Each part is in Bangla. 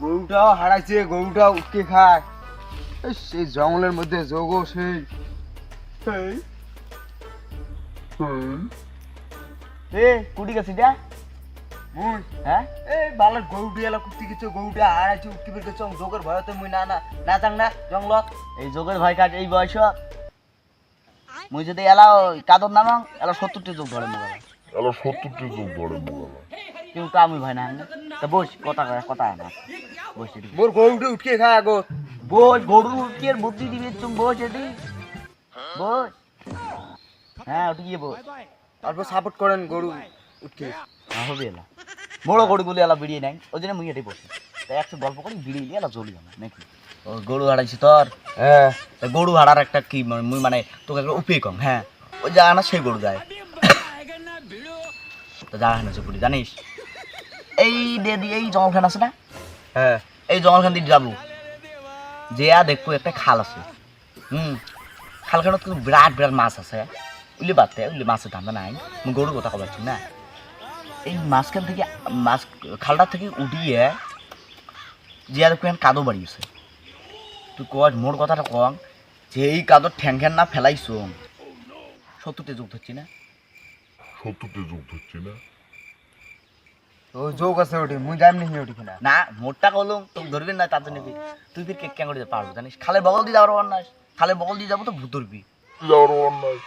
গরুটাও হারাইছে গরুটাও উঠকে খায়। এই সেই জঙ্গলের মধ্যে যোগও সেই। এ কুটি গেছি যা। হ্যাঁ? এই বালার গরুটি এলা কুত্তি কিছু গরুটা হারাইছে বের যোগের ভয়তে মুই না না না যাং না জঙ্গলত। এই যোগের ভয় কাজ এই বয়স। মুই যদি কাদর নামাং এলা সত্তরটি যোগ ধরে এলা সত্তরটি যোগ ধরে কিন্তু আমি ভয় না তা বস কথা কয় কথা না। বস। মোর গরুটা উঠকে খায় আগো বস গরুর উঠকে এর বুদ্ধি দিবি তুমি বস এদি। বস। হ্যাঁ ওটি গিয়ে বস। অল্প সাপোর্ট করেন গরু উঠকে। হ্যাঁ হবে এলা বড় গরুগুলি এলা বেরিয়ে নাই ওই জন্য মুই এটি বসি। তাই একটু গল্প করি বেরিয়ে নিয়ে এলা চলি যাবে নাকি? ও গরু হারাইছি তোর? হ্যাঁ গরু হারার একটা কি মানে মুই মানে তোকে একটা উপায় কম হ্যাঁ। ওই যা না সেই গরু যায়। তো যা না চুপুরি জানিস? এই দে দি এই জঙ্গলখান আছে না? হ্যাঁ। এই জঙ্গলখান দিয়ে যাব। যে আর দেখব একটা খাল আছে। হুম খালখানত কিন্তু বিরাট বিরাট মাছ আছে। উলি বাদতে উলি মাছের ধান্দা নাই। মুই গরুর কথা কবাচ্ছি না। এই মাঝখান থেকে মাছ খালটা থেকে উঠিয়ে যে আর দেখব কাদো বাড়িয়েছে তুই কয় মোর কথাটা কম যে এই কাদর ঠ্যাং ঠ্যাং না ফেলাইছ? সত্যতে যোগ ধরছি না। সত্তরটি যোগ ধরছি না। ও যোগ আছে ওটি মুই যাইম নি ওটি কিনা। না মোটটা কলম তোকে ধরবি না তার জন্য তুই ফির কেক ক্যাং করে পারব জানিস? খালের বগল দিয়ে যাওয়ার না খালের বগল দিয়ে যাব তো ভূত ধরবি। যাওয়ার অন্যায়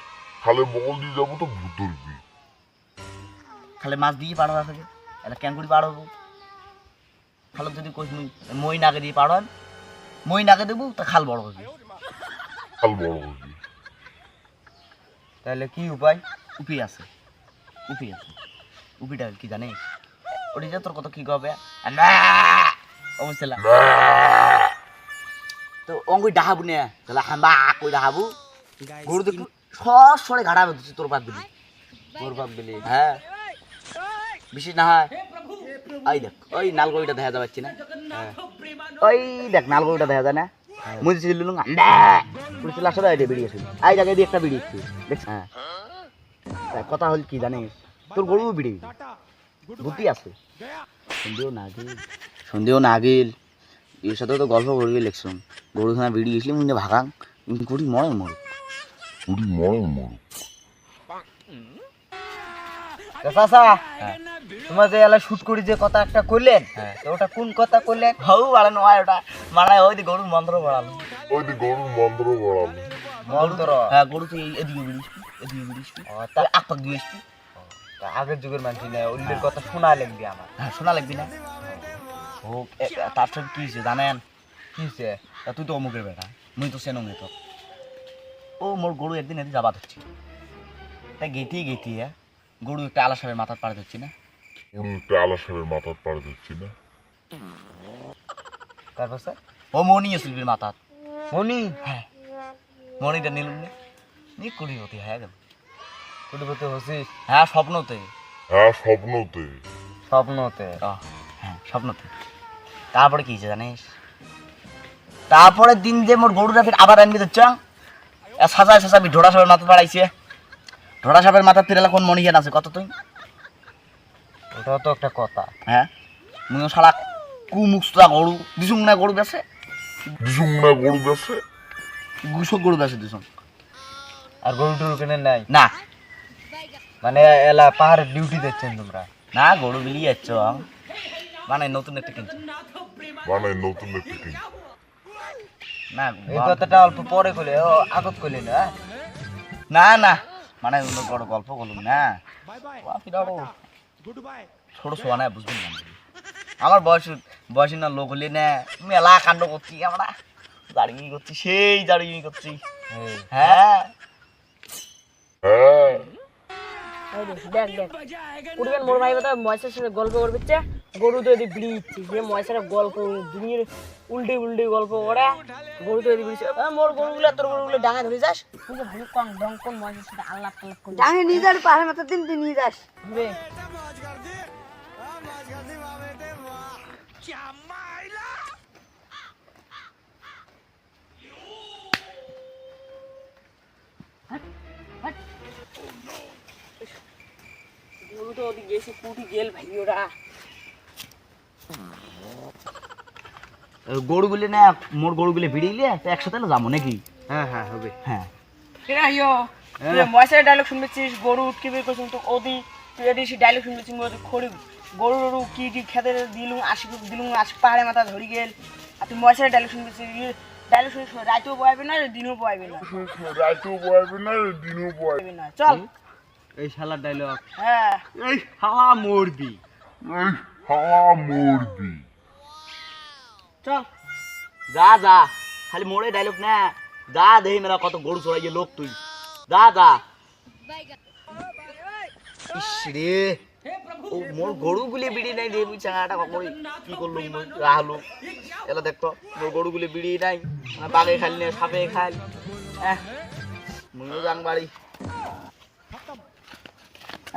খালে বগল দিয়ে যাব তো ভূত ধরবি। খালে মাছ দিয়ে পাড়া থাকে এটা ক্যাং করে পাড়াবো খালে যদি কোচ মই নাকে দিয়ে পাড়ান মই নাকে দেবো তা খাল বড় হবে। খাল বড় হবি। তাহলে কি উপায়? উপি আছে উপি আছে। উপিটা কি জানিস? ওটি যে তোর কত কি কবে অবশ্যই তো অঙ্গুই ডাহাবু নে তাহলে হাম্বা কই ডাহাবু? গরু তো সব সরে ঘাড়াবে দিচ্ছি তোর বাদ দিবি মোর বাপ বিলি হ্যাঁ? বেশি না হয়? ওই দেখ ওই নালগড়িটা দেখা যাচ্ছে না। হ্যাঁ। ওই দেখ নালগড়িটা দেখা যায় না? মুই ছিল লুঙ্গা পুলিশ আসলে আইডে বেরিয়েছিল আই জায়গায় দিয়ে একটা বেরিয়েছি দেখ হ্যাঁ। কথা হল কি জানিস? তোর গরু বেরিয়ে বুদ্ধি আছে। সন্দেহ না গেল সন্দেহ না গেল এর সাথে তো গল্প করবি লেখছুন গরু খানা বেরিয়ে গেছিলি মুই ভাগাং। গরু মরে মরে। উড়ি মরে মরু। চাচা তোমার যে এলা শুট করি যে কথা একটা কইলেন হ্যাঁ। তো ওটা কোন কথা কইলেন? হউ বাড়ানো হয় ওটা মারায় ওই গরু মন্ত্র বাড়ালো ওই যে গরুর মন্ত্র বড়ালো মন্ত্র? হ্যাঁ গরু তুই এদিকে বেরিয়েছি এদিকে তা তাহলে আপাক দিয়ে আগের যুগের মানুষ না উল্লের কথা শোনা লাগবে আমার। হ্যাঁ শোনা লাগবি না? ও এ- তার সাথে কি হয়েছে জানেন? কি হইছে? তা তুই তো অমুকের বেটা মুই তো সেনং তো। ও মোর গরু একদিন এদিন যাবা ধরছি। তাই গেটি হ্যাঁ গরু একটা আলা সাহেবের মাথার পাড়ে ধরছি না? উড়ি একটা আলাসের মাথার পাড়ে দিচ্ছি না? তারপর স্যার? ও মনি আসলবির মাথার। মনি হ্যাঁ। মনিটা নিলুম নি। নি কুড়ি হতে হ্যাঁ গেল। কুটুপতি হসিস হ্যাঁ স্বপ্নতে। হ্যাঁ স্বপ্নতে। স্বপ্নতে। হ্যাঁ স্বপ্নতে। তারপরে কি হয়েছে জানিস? তারপরে দিন যে মোর গরুটা ফির আবার আনবি তো চাং। সাজায় সাজাবি ঢোড়া সাপের মাথা বাড়াইছে। ঢোড়া সাপের মাথা তিরালা কোন মনিকেন আছে কত তুই? ওটাও তো একটা কথা। হ্যাঁ? মুই শালা কুমুক্সরা গরু দিসুং না গরু বেছে। দিসুম না গরু বেছে? গুসক গরু বেছে দিসুং আর গরু টরু কেনে নাই? না। মানে এলা পাহাড়ের ডিউটি দিচ্ছেন তোমরা? না গরু বিলি যাচ্ছ। মানে নতুন একটা কিনছি। মানে নতুন একটি কিনছি। না। এই কথাটা অল্প পরে কইলে ও আগত কইলে না? না না। মানে অন্য বড় গল্প বলুন না। ছোট শোয়া না বুঝবেন না। আমার বয়স বয়সী না লোক হলে না মেলা কাণ্ড করছি আমরা। দাঁড়িয়ে করছি সেই দাঁড়িয়ে করছি। হ্যাঁ এই দেখ দেখ উঠবেন মোর ভাই কথা ময়সার সাথে গল্প করবে চে গরু তো এদিকে বিড়িচ্ছে যে ময়সার গল্প দুনিয়ার উল্টে উল্টে গল্প করে গরু তো এদিকে বিড়িচ্ছে মোর গরুগুলো তোর গরুগুলো ডাঙা ধরে যাস। তুই ভালো কম ডং কোন ময়সার সাথে আল্লাহ তাল্লাহ করবি ডাঙে নিয়ে যাস পাহাড়ের মাথা দিন তুই নিয়ে যাস। রে গরু তো ওদিকে গেছে পুটি গেল ভাই ওরা। গরুগুলি না মোর গরুগুলি ভিড়িলে তো একসাথে যাব নাকি? হ্যাঁ হ্যাঁ হবে। হ্যাঁ। হিও ময়সার ডায়লগ শুনবেছিস গরু কি বের করছিস তো ওদি তুই এদি ডায়লগ শুনবেছিস ওদি খড়ি গরু গরু কি কি খেতে দিলুম আশি দিলুম আশি পাহাড়ে মাথা ধরি গেল। আর তুই ময়সার ডায়লগ শুনবেছিস ডায়লগ শুনিস রাতেও বয়াবে না দিনও বয়াবে না। রাতেও বয়াবে না দিনও বয়াবে না। চল। এই শালার ডায়লগ হ্যাঁ। এই হাওয়া মরবি। এই হাওয়া মরবি। চল। যা যা। খালি মোড়ে ডায়লগ না। যা দেহি মেলা কত গরু চড়াই গিয়ে লোক তুই। যা যা। রে। ও মোর গরুগুলি বিড়ি নাই রে মুই চাঙাটা করি কি করলুম মুই রাহলু। এলা দেখতো মোর গরুগুলি বিড়ি নাই। বাগে খালি নে সাপে খাল এহ মুইও যাং বাড়ি।